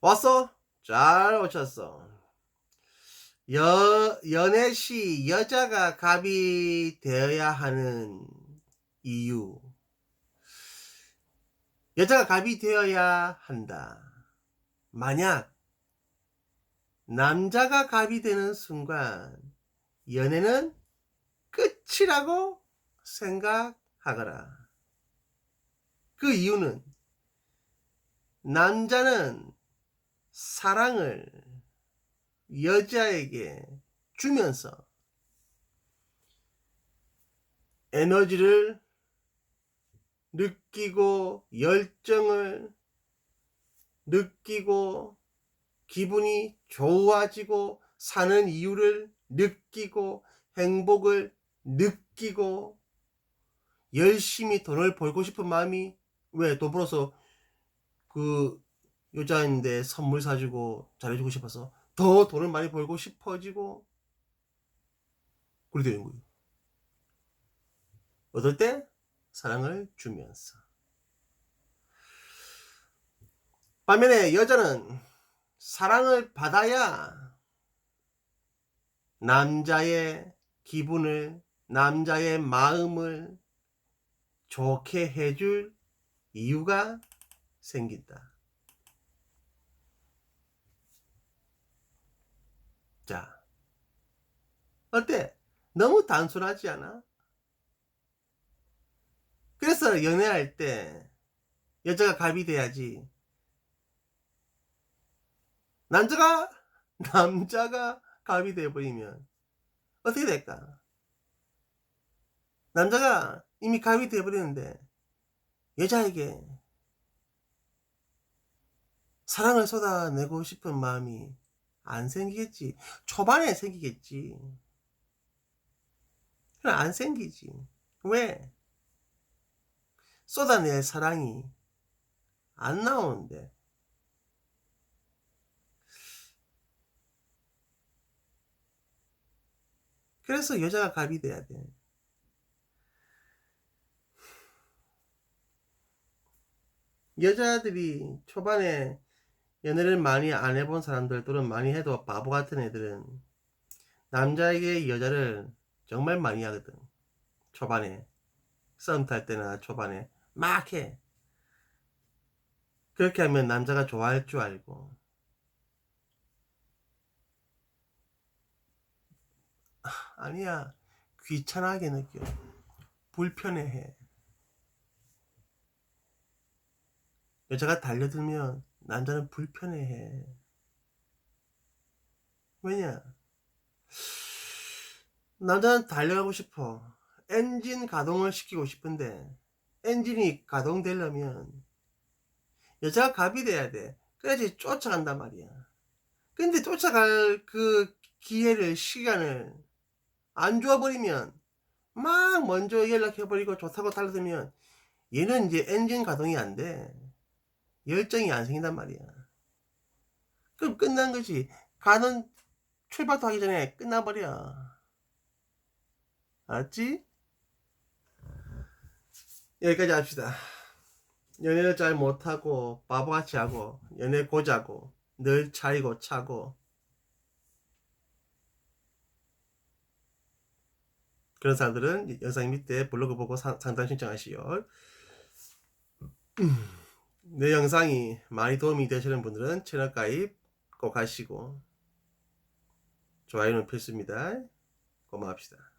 왔어? 잘 오셨어. 여, 연애 시 여자가 갑이 되어야 하는 이유. 여자가 갑이 되어야 한다. 만약 남자가 갑이 되는 순간 연애는 끝이라고 생각하거라. 그 이유는 남자는 사랑을 여자에게 주면서 에너지를 느끼고 열정을 느끼고 기분이 좋아지고 사는 이유를 느끼고 행복을 느끼고 열심히 돈을 벌고 싶은 마음이 왜돈 벌어서 그 여자인데 선물 사주고 잘해주고 싶어서 더 돈을 많이 벌고 싶어지고 그렇게 되는 거예요. 어떨 때? 사랑을 주면서. 반면에 여자는 사랑을 받아야 남자의 기분을, 남자의 마음을 좋게 해줄 이유가 생긴다. 자, 어때? 너무 단순하지 않아? 그래서 연애할 때 여자가 갑이 돼야지. 남자가 남자가 갑이 돼 버리면 어떻게 될까? 남자가 이미 갑이 돼 버리는데 여자에게 사랑을 쏟아내고 싶은 마음이 안 생기겠지. 초반에 생기겠지. 그럼 안 생기지. 왜? 쏟아낼 사랑이 안 나오는데. 그래서 여자가 갑이 돼야 돼. 여자들이 초반에 연애를 많이 안 해본 사람들 또는 많이 해도 바보 같은 애들은 남자에게 여자를 정말 많이 하거든. 초반에. 썸 탈 때나 초반에 막 해. 그렇게 하면 남자가 좋아할 줄 알고. 아니야. 귀찮아하게 느껴. 불편해해. 여자가 달려들면 남자는 불편해해. 왜냐? 남자는 달려가고 싶어. 엔진 가동을 시키고 싶은데, 엔진이 가동되려면, 여자가 갑이 돼야 돼. 그래야지 쫓아간단 말이야. 근데 쫓아갈 그 기회를, 시간을 안 줘버리면, 막 먼저 연락해버리고 좋다고 달려들면, 얘는 이제 엔진 가동이 안 돼. 열정이 안 생긴단 말이야. 그럼 끝난 거지. 가는 출발도 하기 전에 끝나버려. 알았지? 여기까지 합시다. 연애를 잘 못하고 바보같이 하고 연애 고자고 늘 차이고 차고 그런 사람들은 영상 밑에 블로그 보고 상, 상담 신청하시오. 내 영상이 많이 도움이 되시는 분들은 채널 가입 꼭 하시고 좋아요는 필수입니다. 고마합시다.